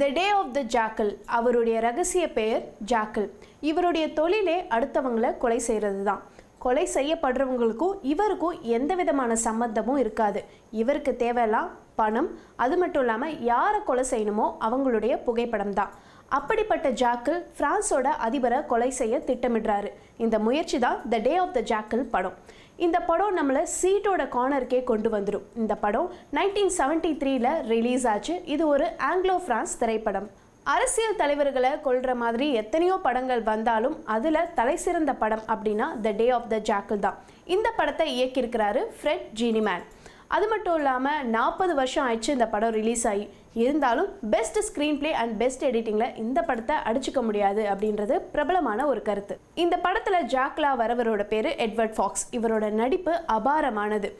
The day of the jackal அவருடைய ரகசிய பெயர் ஜாக்கல். இவருடைய தொழிலே அடுத்தவங்களை கொலை செய்கிறது தான் கொலை செய்யப்படுறவங்களுக்கும் இவருக்கும் எந்த விதமான சம்மந்தமும் இருக்காது. இவருக்கு தேவையெல்லாம் பணம் அது மட்டும் இல்லாமல் யாரை கொலை செய்யணுமோ அவங்களுடைய புகைப்படம் தான் அப்படிப்பட்ட ஜாக்கல் ஃப்ரான்ஸோட அதிபரை கொலை செய்ய திட்டமிடுறாரு. இந்த முயற்சி தான் த டே ஆஃப் த ஜாக்கல் படம். இந்த படம் நம்மளை சீட்டோட கார்னருக்கே கொண்டு வந்துடும் இந்த படம் நைன்டீன் செவன்டி த்ரீல ரிலீஸ் ஆச்சு. இது ஒரு ஆங்கிலோ பிரான்ஸ் திரைப்படம். அரசியல் தலைவர்களை கொள்கிற மாதிரி எத்தனையோ படங்கள் வந்தாலும் அதில் தலை சிறந்த படம் அப்படின்னா த டே ஆஃப் த ஜாக்கிள் தான். இந்த படத்தை இயக்கியிருக்கிறாரு ஃப்ரெட் ஜீனிமேன் அது மட்டும் இல்லாமல் நாற்பது வருஷம் ஆயிடுச்சு இந்த படம் ரிலீஸ் ஆகி. இருந்தாலும் best screenplay and best எடிட்டிங்கில் இந்த படத்தை அடிச்சுக்க முடியாது அப்படின்றது பிரபலமான ஒரு கருத்து. இந்த படத்தில் ஜாக்லா வரவரோட பேர் எட்வர்ட் ஃபாக்ஸ் இவரோட நடிப்பு அபாரமானது.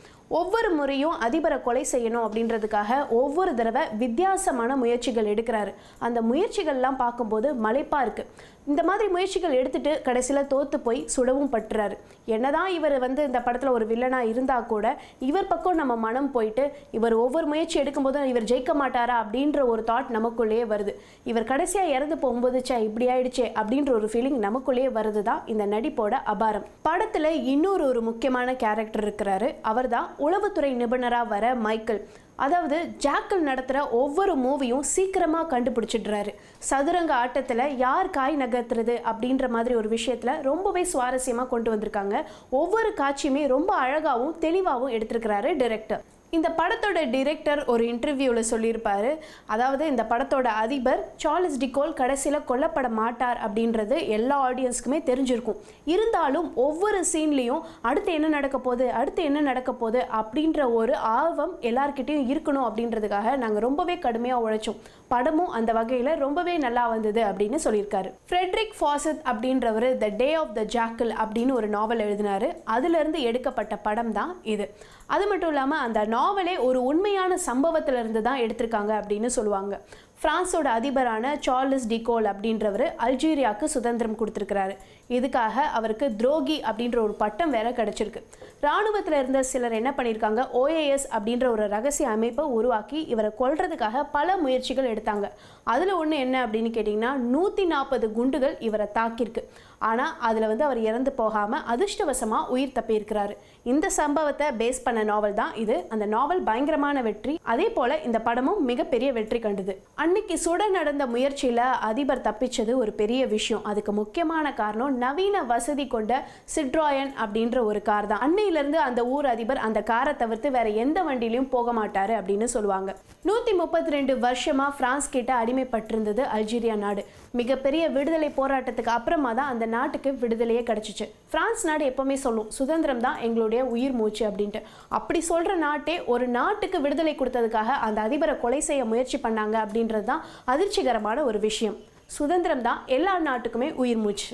ஒவ்வொரு முறையும் அதிபரை கொலை செய்யணும் அப்படின்றதுக்காக ஒவ்வொரு தடவை வித்தியாசமான முயற்சிகள் எடுக்கிறாரு. அந்த முயற்சிகள்லாம் பார்க்கும்போது மலைப்பாக இருக்குது இந்த மாதிரி முயற்சிகள் எடுத்துட்டு கடைசியில் தோற்று போய் சுடவும் பட்டுறாரு. என்னதான் இவர் வந்து இந்த படத்தில் ஒரு வில்லனாக இருந்தால் கூட இவர் பக்கம் நம்ம மனம் போயிட்டு இவர் ஒவ்வொரு முயற்சி எடுக்கும்போதும் இவர் ஜெயிக்க மாட்டாரா அப்படின்ற ஒரு தாட் நமக்குள்ளேயே வருது. இவர் கடைசியாக இறந்து போகும்போதுச்சே இப்படி ஆயிடுச்சே அப்படின்ற ஒரு ஃபீலிங் நமக்குள்ளேயே வருது தான் இந்த நடிப்போட அபாரம். படத்தில் இன்னொரு ஒரு முக்கியமான கேரக்டர் இருக்கிறாரு. அவர் தான் உளவுத்துறை நிபுணராக வர மைக்கேல். அதாவது ஜாக்கல் நடத்துகிற ஒவ்வொரு மூவியும் சீக்கிரமாக கண்டுபிடிச்சிடுறாரு. சதுரங்க ஆட்டத்தில் யார் காய் நகர்த்துறது அப்படின்ற மாதிரி ஒரு விஷயத்தில் ரொம்பவே சுவாரஸ்யமாக கொண்டு வந்திருக்காங்க. ஒவ்வொரு காட்சியுமே ரொம்ப அழகாகவும் தெளிவாகவும் எடுத்திருக்கிறாரு டிரெக்டர் இந்த படத்தோட டிரெக்டர் ஒரு இன்டர்வியூவில் சொல்லியிருப்பாரு. அதாவது இந்த படத்தோட அதிபர் சார்லஸ் டிகோல் கடைசியில் கொல்லப்பட மாட்டார் அப்படின்றது எல்லா ஆடியன்ஸ்க்குமே தெரிஞ்சிருக்கும். இருந்தாலும் ஒவ்வொரு சீன்லேயும் அடுத்து என்ன நடக்க போகுது அடுத்து என்ன நடக்க போகுது அப்படின்ற ஒரு ஆர்வம் எல்லார்கிட்டையும் இருக்கணும் அப்படின்றதுக்காக நாங்கள் ரொம்பவே கடுமையாக உழைச்சோம். படமும் அந்த வகையில் ரொம்பவே நல்லா வந்தது அப்படின்னு சொல்லியிருக்காரு. ஃப்ரெட்ரிக் ஃபாசத் அப்படின்றவர் த டே ஆஃப் த ஜாக்கிள் அப்படின்னு ஒரு நாவல் எழுதினாரு. அதுலேருந்து எடுக்கப்பட்ட படம் தான் இது. அது மட்டும் இல்லாமல் அந்த நாவலே ஒரு உண்மையான சம்பவத்திலிருந்து தான் எடுத்திருக்காங்க அப்படின்னு சொல்லுவாங்க. ஃப்ரான்ஸோட அதிபரான சார்லஸ் டிகோல் அப்படின்றவர் அல்ஜீரியாவுக்கு சுதந்திரம் கொடுத்துருக்கிறாரு. இதுக்காக அவருக்கு துரோகி அப்படின்ற ஒரு பட்டம் வேற கிடச்சிருக்கு. ராணுவத்தில் இருந்த சிலர் என்ன பண்ணியிருக்காங்க ஓஏஎஸ் அப்படின்ற ஒரு ரகசிய அமைப்பை உருவாக்கி இவரை கொல்றதுக்காக பல முயற்சிகள் எடுத்தாங்க. அதில் ஒன்று என்ன அப்படின்னு கேட்டிங்கன்னா நூற்றி நாற்பது குண்டுகள் இவரை தாக்கியிருக்கு. ஆனால் அதில் வந்து அவர் இறந்து போகாமல் அதிர்ஷ்டவசமாக உயிர் தப்பியிருக்கிறாரு. இந்த சம்பவத்தை பேஸ் பண்ண நாவல் தான் இது. அந்த நாவல் பயங்கரமான வெற்றி. அதே போல் இந்த படமும் மிகப்பெரிய வெற்றி கண்டது. அன்னைக்கு சுட நடந்த முயற்சியில் அதிபர் தப்பிச்சது ஒரு பெரிய விஷயம். அதுக்கு முக்கியமான காரணம் நவீன வசதி கொண்ட சிட்ராயன் அப்படின்ற ஒரு கார் தான். இருந்து அந்த ஊர் அதிபர் அந்த காரை தவிர்த்து வேற எந்த வண்டியிலையும் போக மாட்டாரு அப்படின்னு சொல்லுவாங்க. நூற்றி முப்பத்தி ரெண்டு வருஷமா பிரான்ஸ் கிட்ட அடிமைப்பட்டிருந்தது அல்ஜீரியா நாடு. மிகப்பெரிய விடுதலை போராட்டத்துக்கு அப்புறமா தான் அந்த நாட்டுக்கு விடுதலையே கிடைச்சிச்சு. பிரான்ஸ் நாடு எப்பவுமே சொல்லும் சுதந்திரம் தான் எங்களுடைய உயிர் மூச்சு அப்படின்ட்டு. அப்படி சொல்ற நாட்டே ஒரு நாட்டுக்கு விடுதலை கொடுத்ததுக்காக அந்த அதிபரை கொலை செய்ய முயற்சி பண்ணாங்க அப்படின்றது தான் அதிர்ச்சிகரமான ஒரு விஷயம். சுதந்திரம் தான் எல்லா நாட்டுக்குமே உயிர் மூச்சு.